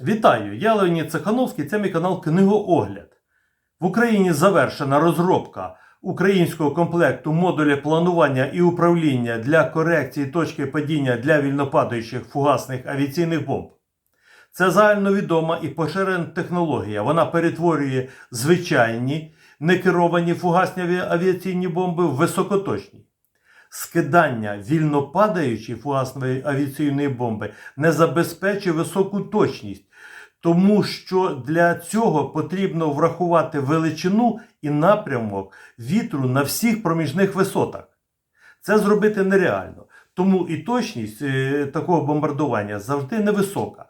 Вітаю! Я Леонід Цехановський, це мій канал Книгоогляд. В Україні завершена розробка українського комплекту модуля планування і управління для корекції точки падіння для вільнопадаючих фугасних авіаційних бомб. Це загальновідома і поширена технологія. Вона перетворює звичайні некеровані фугасні авіаційні бомби в високоточні. Скидання вільнопадаючої фугасної авіаційної бомби не забезпечує високу точність, тому що для цього потрібно врахувати величину і напрямок вітру на всіх проміжних висотах. Це зробити нереально. Тому і точність е, такого бомбардування завжди невисока.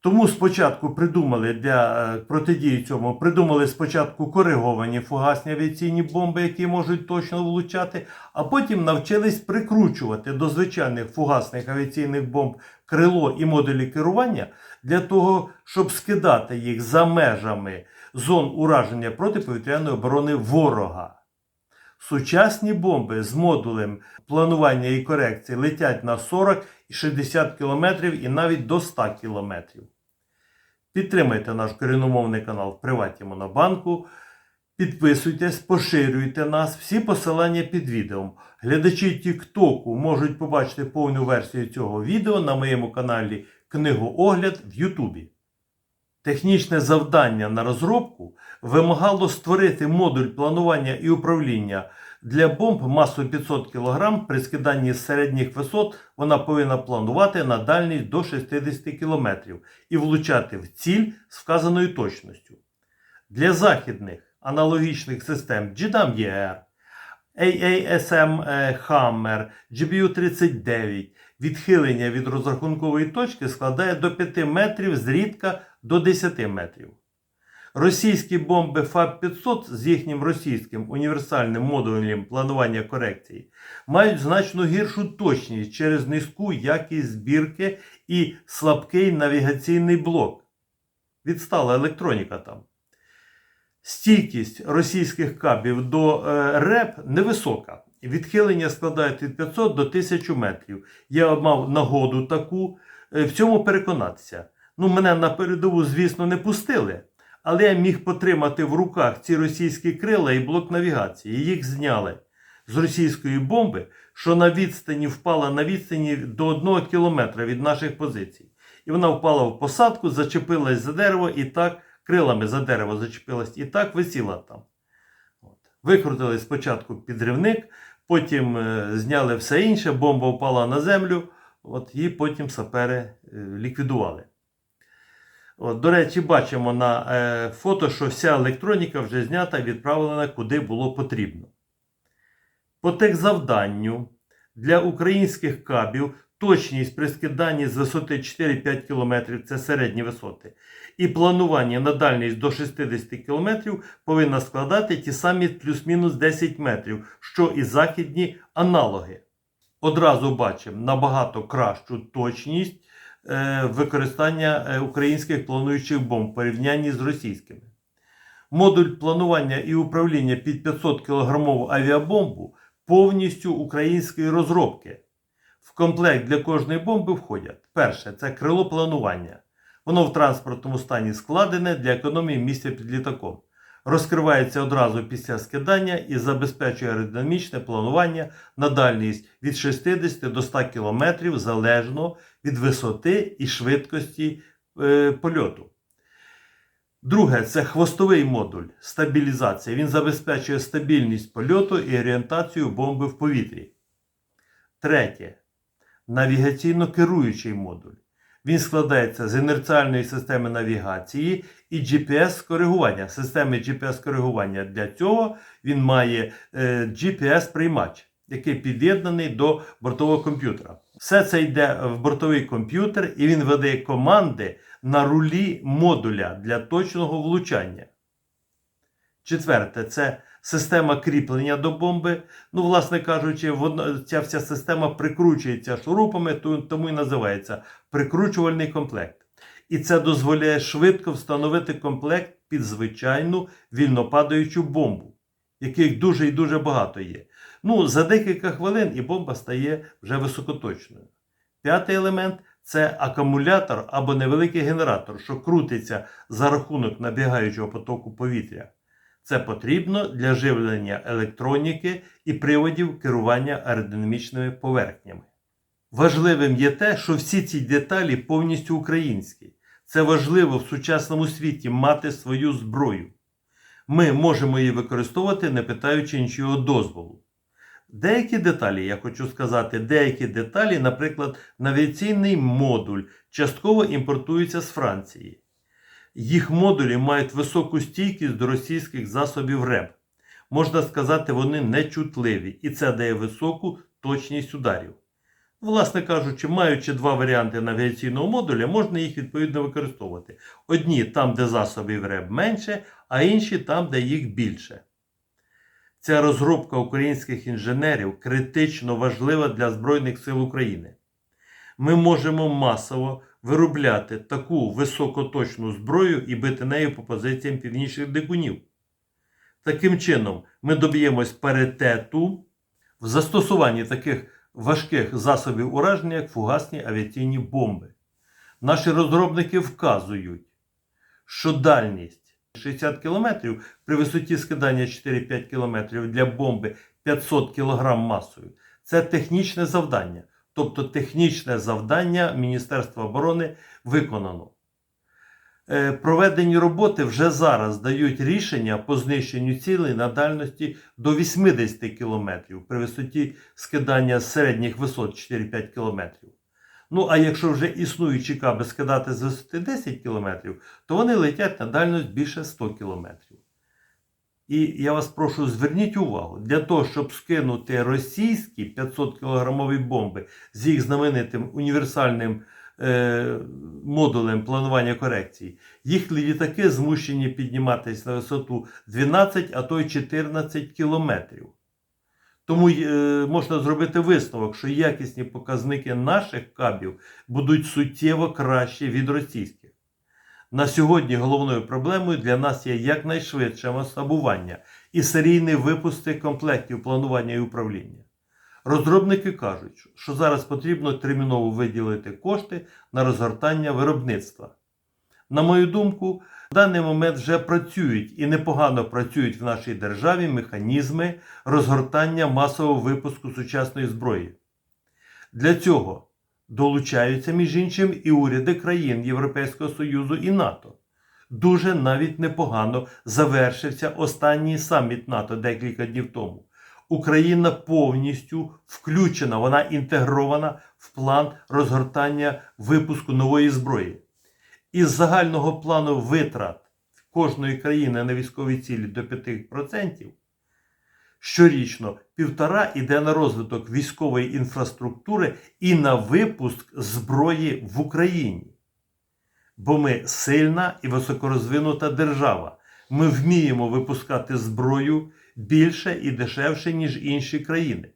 Тому спочатку придумали для е, протидії цьому, придумали спочатку кориговані фугасні авіаційні бомби, які можуть точно влучати, а потім навчились прикручувати до звичайних фугасних авіаційних бомб крило і модулі керування для того, щоб скидати їх за межами зон ураження протиповітряної оборони ворога. Сучасні бомби з модулем планування і корекції летять на 40 і 60 км і навіть до 100 км. Підтримайте наш корінномовний канал в Приваті Монобанку. Підписуйтесь, поширюйте нас, всі посилання під відео. Глядачі Тіктоку можуть побачити повну версію цього відео на моєму каналі Книгоогляд в Ютубі. Технічне завдання на розробку вимагало створити модуль планування і управління для бомб масою 500 кг. При скиданні з середніх висот вона повинна планувати на дальність до 60 км і влучати в ціль з вказаною точністю. Для західних аналогічних систем GDAM-ER, AASM е, Hammer, GBU-39 відхилення від розрахункової точки складає до 5 метрів, зрідка до 10 метрів. Російські бомби ФАБ-500 з їхнім російським універсальним модулем планування корекції мають значно гіршу точність через низьку якість збірки і слабкий навігаційний блок. Відстала електроніка там. Стійкість російських кабів до е, РЕП невисока. Відхилення складають від 500 до 1000 метрів. Я мав нагоду таку е, в цьому переконатися. Ну, мене на передову, звісно, не пустили, але я міг потримати в руках ці російські крила і блок навігації. Їх зняли з російської бомби, що на відстані впала на відстані до 1 кілометра від наших позицій. І вона впала в посадку, зачепилась за дерево і так крилами за дерево зачепилась і так висіла там. От. Викрутили спочатку підривник, потім е, зняли все інше, бомба впала на землю, от, і потім сапери е, ліквідували. От, до речі, бачимо на е, фото, що вся електроніка вже знята і відправлена куди було потрібно. По техзавданню для українських кабів точність при скиданні з висоти 4-5 км це середні висоти, і планування на дальність до 60 км повинна складати ті самі плюс-мінус 10 метрів, що і західні аналоги. Одразу бачимо набагато кращу точність е, використання е, українських плануючих бомб в порівнянні з російськими. Модуль планування і управління під 500 кг авіабомбу повністю української розробки. В комплект для кожної бомби входять перше це крило планування. Воно в транспортному стані складене для економії місця під літаком. Розкривається одразу після скидання і забезпечує аеродинамічне планування на дальність від 60 до 100 км залежно від висоти і швидкості е, польоту. Друге це хвостовий модуль стабілізація. Він забезпечує стабільність польоту і орієнтацію бомби в повітрі. Третє навігаційно керуючий модуль. Він складається з інерціальної системи навігації і GPS-коригування. Системи GPS-коригування. Для цього він має е, GPS-приймач, який під'єднаний до бортового комп'ютера. Все це йде в бортовий комп'ютер і він видає команди на рулі модуля для точного влучання. Четверте, це система кріплення до бомби. Ну, власне кажучи, воно, ця вся система прикручується шурупами, тому і називається прикручувальний комплект. І це дозволяє швидко встановити комплект під звичайну вільнопадаючу бомбу, яких дуже і дуже багато є. Ну, за декілька хвилин і бомба стає вже високоточною. П'ятий елемент Це акумулятор або невеликий генератор, що крутиться за рахунок набігаючого потоку повітря. Це потрібно для живлення електроніки і приводів керування аеродинамічними поверхнями. Важливим є те, що всі ці деталі повністю українські. Це важливо в сучасному світі мати свою зброю. Ми можемо її використовувати, не питаючи нічого дозволу. Деякі деталі, я хочу сказати, деякі деталі, наприклад, навіаційний модуль, частково імпортуються з Франції. Їх модулі мають високу стійкість до російських засобів РЕБ. Можна сказати, вони нечутливі, і це дає високу точність ударів. Власне кажучи, маючи два варіанти навігаційного модуля, можна їх відповідно використовувати. Одні там, де засобів РЕБ менше, а інші там, де їх більше. Ця розробка українських інженерів критично важлива для Збройних сил України. Ми можемо масово виробляти таку високоточну зброю і бити нею по позиціям північних дикунів. Таким чином, ми доб'ємось паритету в застосуванні таких важких засобів ураження, як фугасні авіаційні бомби. Наші розробники вказують, що дальність 60 км при висоті скидання 4-5 км для бомби 500 кг масою це технічне завдання. Тобто технічне завдання Міністерства оборони виконано. Е, Проведені роботи вже зараз дають рішення по знищенню цілей на дальності до 80 км при висоті скидання середніх висот 4-5 км. Ну, а якщо вже існуючі каби скидати з висоти 10 км, то вони летять на дальність більше 100 км. І я вас прошу, зверніть увагу, для того, щоб скинути російські 500 кілограмові бомби з їх знаменитим універсальним е, модулем планування корекції, їх літаки змушені підніматися на висоту 12, а то й 14 кілометрів. Тому е, можна зробити висновок, що якісні показники наших кабів будуть суттєво кращі від російських. На сьогодні головною проблемою для нас є якнайшвидше масштабування і серійний випуск комплектів планування і управління. Розробники кажуть, що зараз потрібно терміново виділити кошти на розгортання виробництва. На мою думку, в даний момент вже працюють і непогано працюють в нашій державі механізми розгортання масового випуску сучасної зброї. Для цього долучаються, між іншим, і уряди країн Європейського Союзу і НАТО. Дуже навіть непогано завершився останній саміт НАТО декілька днів тому. Україна повністю включена, вона інтегрована в план розгортання випуску нової зброї. Із загального плану витрат кожної країни на військові цілі до 5%, щорічно півтора йде на розвиток військової інфраструктури і на випуск зброї в Україні. Бо ми сильна і високорозвинута держава. Ми вміємо випускати зброю більше і дешевше, ніж інші країни.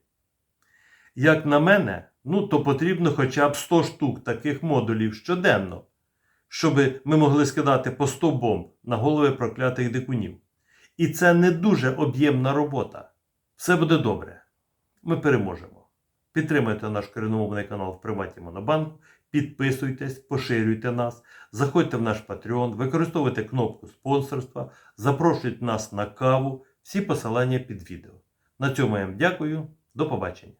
Як на мене, ну то потрібно хоча б 100 штук таких модулів щоденно, щоб ми могли скидати по 100 бомб на голови проклятих дикунів. І це не дуже об'ємна робота. Все буде добре. Ми переможемо. Підтримайте наш коріномовний канал в Приваті Монобанк, підписуйтесь, поширюйте нас, заходьте в наш Patreon, використовуйте кнопку спонсорства, запрошуйте нас на каву. Всі посилання під відео. На цьому я вам дякую. До побачення.